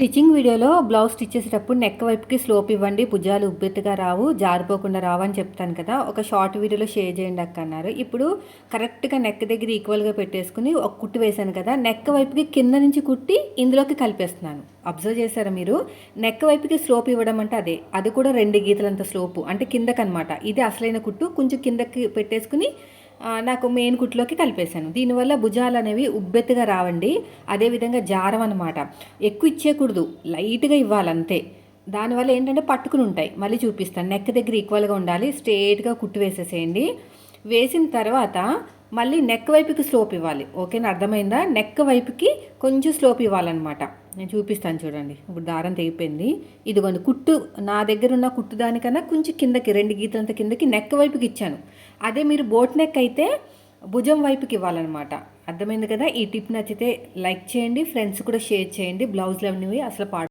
Stitching వీడియోలో blouse stitch చేసేటప్పుడు neck వైపుకి స్లోప్ ఇవ్వండి భుజాలు ఉబ్బెత్తుగా రావు జారిపోకుండా రావు అని చెప్తాను కదా. ఒక షార్ట్ వీడియోలో షేర్ చేయండి అక్క అన్నారు. ఇప్పుడు కరెక్ట్గా నెక్ దగ్గర ఈక్వల్గా పెట్టేసుకుని ఒక కుట్టు వేశాను కదా నెక్ వైపుకి కింద నుంచి కుట్టి ఇందులోకి కలిపేస్తున్నాను. అబ్జర్వ్ చేశారా మీరు? నెక్ వైపుకి స్లోప్ ఇవ్వడం అంటే అదే. అది కూడా రెండు గీతలంత స్లోపు అంటే కిందకనమాట ఇది అసలైన కుట్టు కొంచెం కిందకి పెట్టేసుకుని నాకు మెయిన్ కుట్లోకి కలిపేశాను దీనివల్ల భుజాలు అనేవి ఉబ్బెత్తుగా రావండి. అదేవిధంగా జారం అనమాట ఎక్కువ ఇచ్చేయకూడదు. లైట్గా ఇవ్వాలంతే. దానివల్ల ఏంటంటే పట్టుకుని ఉంటాయి. మళ్ళీ చూపిస్తాను. నెక్ దగ్గర ఈక్వల్గా ఉండాలి. స్ట్రేట్గా కుట్టు వేసేసేయండి. వేసిన తర్వాత మళ్ళీ నెక్ వైపుకి స్లోప్ ఇవ్వాలి. ఓకేనా అర్థమైందా? నెక్ వైపుకి కొంచెం స్లోప్ ఇవ్వాలన్నమాట. నేను చూపిస్తాను చూడండి. ఇప్పుడు దారం తెగిపోయింది. ఇదిగోండి కుట్టు నా దగ్గర ఉన్న కుట్టు దానికన్నా కొంచెం కిందకి రెండు గీతలంత కిందకి నెక్ వైపుకి ఇచ్చాను. అదే మీరు బోట్ నెక్ అయితే భుజం వైపుకి ఇవ్వాలన్నమాట. అర్థమైంది కదా? ఈ టిప్ నచ్చితే లైక్ చేయండి ఫ్రెండ్స్ కూడా షేర్ చేయండి బ్లౌజ్లు అనేవి అసలు పాడు